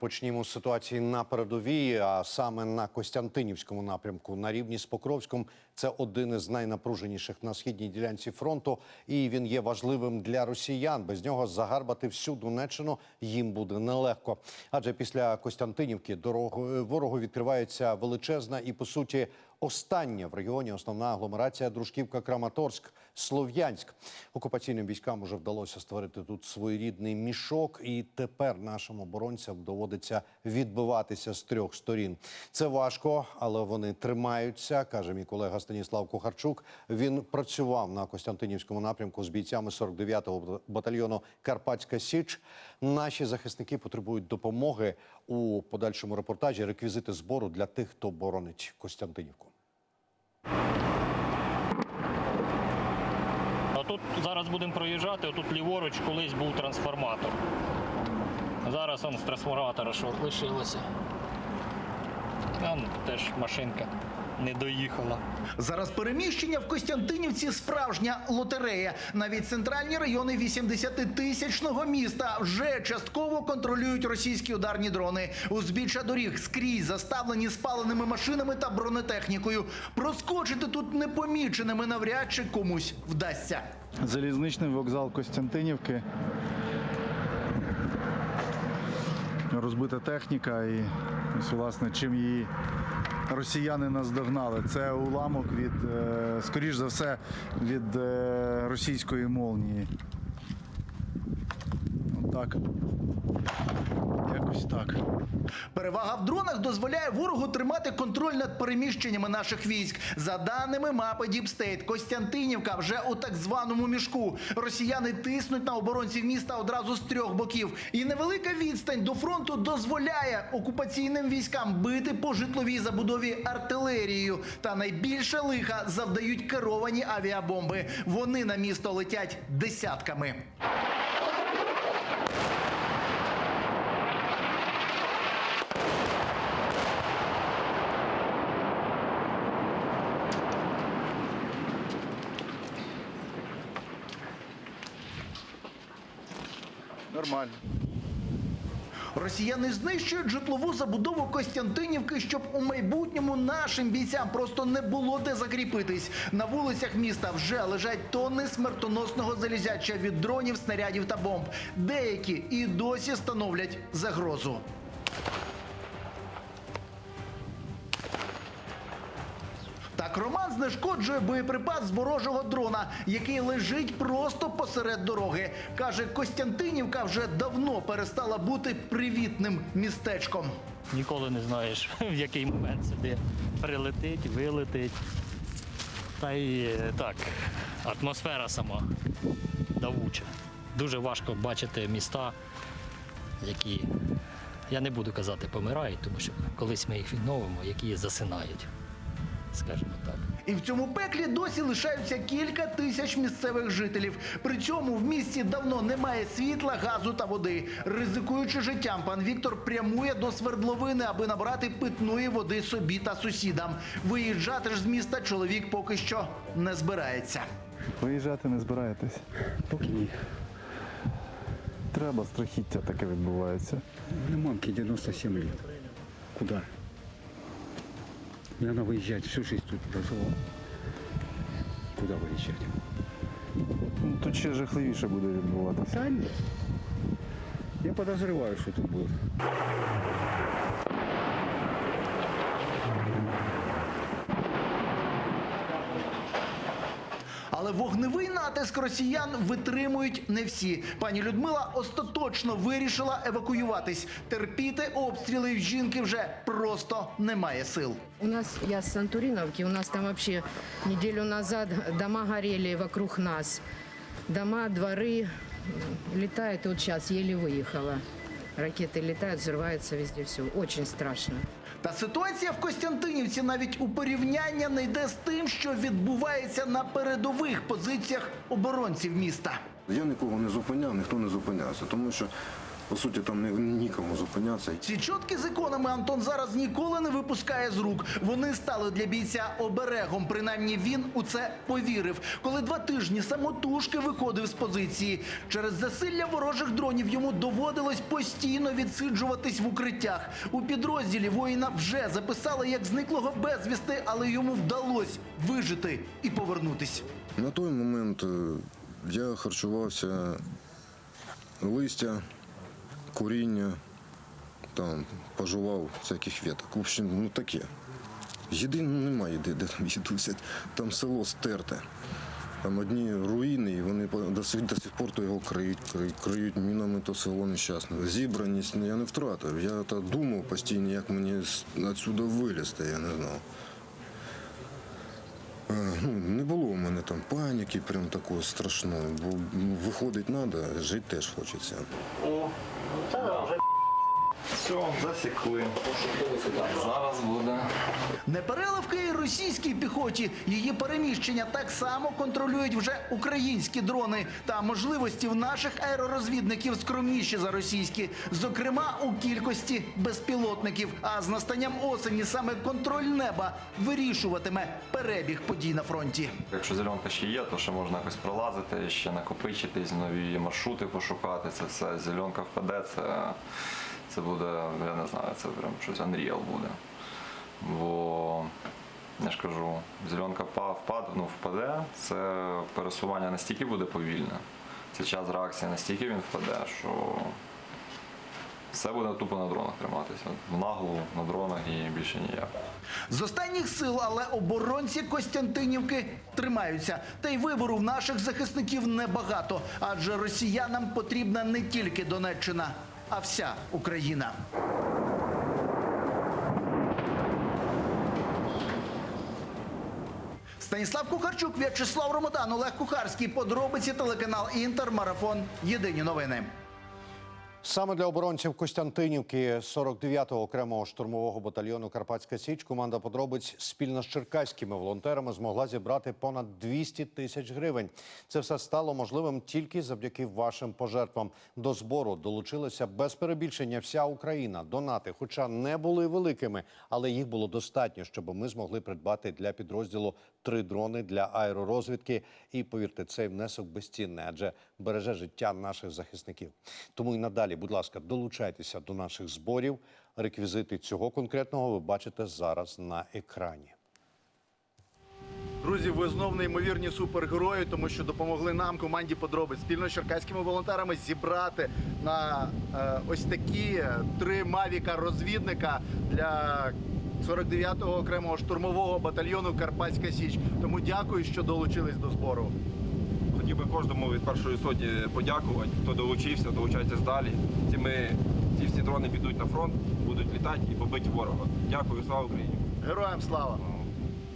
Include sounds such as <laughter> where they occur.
Почнімо з ситуації на передовій, а саме на Костянтинівському напрямку на рівні з Покровськом. Це один із найнапруженіших на східній ділянці фронту, і він є важливим для росіян. Без нього загарбати всю Донеччину їм буде нелегко. Адже після Костянтинівки дорогою ворогу відкривається величезна і по суті остання в регіоні основна агломерація Дружківка, Краматорськ, Слов'янськ. Окупаційним військам уже вдалося створити тут своєрідний мішок, і тепер нашим оборонцям доводиться відбиватися з трьох сторін. Це важко, але вони тримаються, каже мій колега Станіслав Кухарчук. Він працював на Костянтинівському напрямку з бійцями 49-го батальйону Карпатська Січ. Наші захисники потребують допомоги у подальшому репортажі. Реквізити збору для тих, хто боронить Костянтинівку. Тут зараз будемо проїжджати, тут ліворуч колись був трансформатор. Зараз он з трансформатора що лишилося. Там теж машинка не доїхала. Зараз переміщення в Костянтинівці справжня лотерея. Навіть центральні райони 80-тисячного міста вже частково контролюють російські ударні дрони. Узбіччя доріг скрізь заставлені спаленими машинами та бронетехнікою. Проскочити тут непоміченими навряд чи комусь вдасться. Залізничний вокзал Костянтинівки. Розбита техніка і ось, власне, чим її росіяни наздогнали. Це уламок від, е, скоріш за все, від е, російської молнії. Отак. Якось так. Перевага в дронах дозволяє ворогу тримати контроль над переміщеннями наших військ. За даними мапи Діпстейт, Костянтинівка вже у так званому мішку. Росіяни тиснуть на оборонців міста одразу з трьох боків. І невелика відстань до фронту дозволяє окупаційним військам бити по житловій забудові артилерією. Та найбільше лиха завдають керовані авіабомби. Вони на місто летять десятками. Нормально. Росіяни знищують житлову забудову Костянтинівки, щоб у майбутньому нашим бійцям просто не було де закріпитись. На вулицях міста вже лежать тонни смертоносного залізяча від дронів, снарядів та бомб. Деякі і досі становлять загрозу. Роман знешкоджує боєприпас з ворожого дрона, який лежить просто посеред дороги. Каже, Костянтинівка вже давно перестала бути привітним містечком. Ніколи не знаєш, <laughs> в який момент сюди прилетить, вилетить. Та й е, так, атмосфера сама давуча. Дуже важко бачити міста, які, я не буду казати, помирають, тому що колись ми їх відновимо, які засинають, скажімо так. І в цьому пеклі досі лишаються кілька тисяч місцевих жителів. При цьому в місті давно немає світла, газу та води. Ризикуючи життям, пан Віктор прямує до свердловини, аби набрати питної води собі та сусідам. Виїжджати ж з міста чоловік поки що не збирається. Виїжджати не збираєтесь. Поки ні. Треба, страхіття таке відбувається. Мамки 97 лет. Куда? Мне надо выезжать, всю жизнь тут прожила. Куда выезжать? Ну, тут ще жахливіше буде відбуватися. Та ні. Я подозреваю, что тут будет. Але вогневий натиск росіян витримують не всі. Пані Людмила остаточно вирішила евакуюватись. Терпіти обстріли в жінки вже просто немає сил. У нас, я с Сантуриновки, у нас там вообще неделю назад дома горели вокруг нас. Дома, дворы м, летают, и вот сейчас еле выехала. Ракеты летают, взрываются везде все. Очень страшно. Та ситуація в Костянтинівці навіть у порівняння не йде з тим, що відбувається на передових позиціях оборонців міста. Я нікого не зупиняв, ніхто не зупинявся, тому що По суті, там ні- нікому зупинятися. Ці чотки з іконами Антон зараз ніколи не випускає з рук. Вони стали для бійця оберегом. Принаймні він у це повірив. Коли два тижні самотужки виходив з позиції. Через засилля ворожих дронів йому доводилось постійно відсиджуватись в укриттях. У підрозділі воїна вже записали як зниклого безвісти, але йому вдалося вижити і повернутись. На той момент е, я харчувався листя, куріння, там, пожував всяких веток. В общем, ну таке. Їди ну, немає, де, де там їду взяти. Там село стерте. Там одні руїни, і вони до сих, до сих пор то його криють, криють, криють мінами то село нещасне. Зібраність ну, я не втратив. Я та думав постійно, як мені отсюда вилізти, я не знав. Е, Ну, не було у мене там паніки, прям такого страшного, бо ну, виходить треба, жити теж хочеться. Ça, alors, Все, засікли. Зараз буде. Непереливки і російській піхоті. Її переміщення так само контролюють вже українські дрони. Та можливості в наших аеророзвідників скромніші за російські, зокрема у кількості безпілотників. А з настанням осені саме контроль неба вирішуватиме перебіг подій на фронті. Якщо зеленка ще є, то ще можна якось пролазити, ще накопичитись, нові маршрути пошукати. Це все зеленка впаде, це, це буде, я не знаю, це прям щось Unreal буде. Бо я ж кажу, зеленка впа- впад, ну, впаде, це пересування настільки буде повільне, це час реакції настільки він впаде, що все буде тупо на дронах триматися. В наглу, на дронах і більше ніяк. З останніх сил, але оборонці Костянтинівки тримаються. Та й вибору в наших захисників небагато, адже росіянам потрібна не тільки Донеччина, а вся Україна. Станіслав Кухарчук, В'ячеслав Ромодан, Олег Кухарський. Подробиці телеканал Інтер. Марафон. Єдині новини. Саме для оборонців Костянтинівки 49-го окремого штурмового батальйону Карпатська Січ команда подробиць спільно з черкаськими волонтерами змогла зібрати понад 200 тисяч гривень. Це все стало можливим тільки завдяки вашим пожертвам. До збору долучилася без перебільшення вся Україна. Донати, хоча не були великими, але їх було достатньо, щоб ми змогли придбати для підрозділу три дрони для аеророзвідки. І повірте, цей внесок безцінний, адже береже життя наших захисників. Тому і надалі, будь ласка, долучайтеся до наших зборів. Реквізити цього конкретного ви бачите зараз на екрані. Друзі, ви знов неймовірні супергерої, тому що допомогли нам, команді подробиць, спільно з черкаськими волонтерами зібрати на е, ось такі три мавіка розвідника для 49-го окремого штурмового батальйону Карпатська Січ. Тому дякую, що долучились до збору. Хотів би кожному від першої сотні подякувати, хто долучився, долучайтесь далі. Ці, ми, ці всі дрони підуть на фронт, будуть літати і побити ворога. Дякую, слава Україні! Героям слава!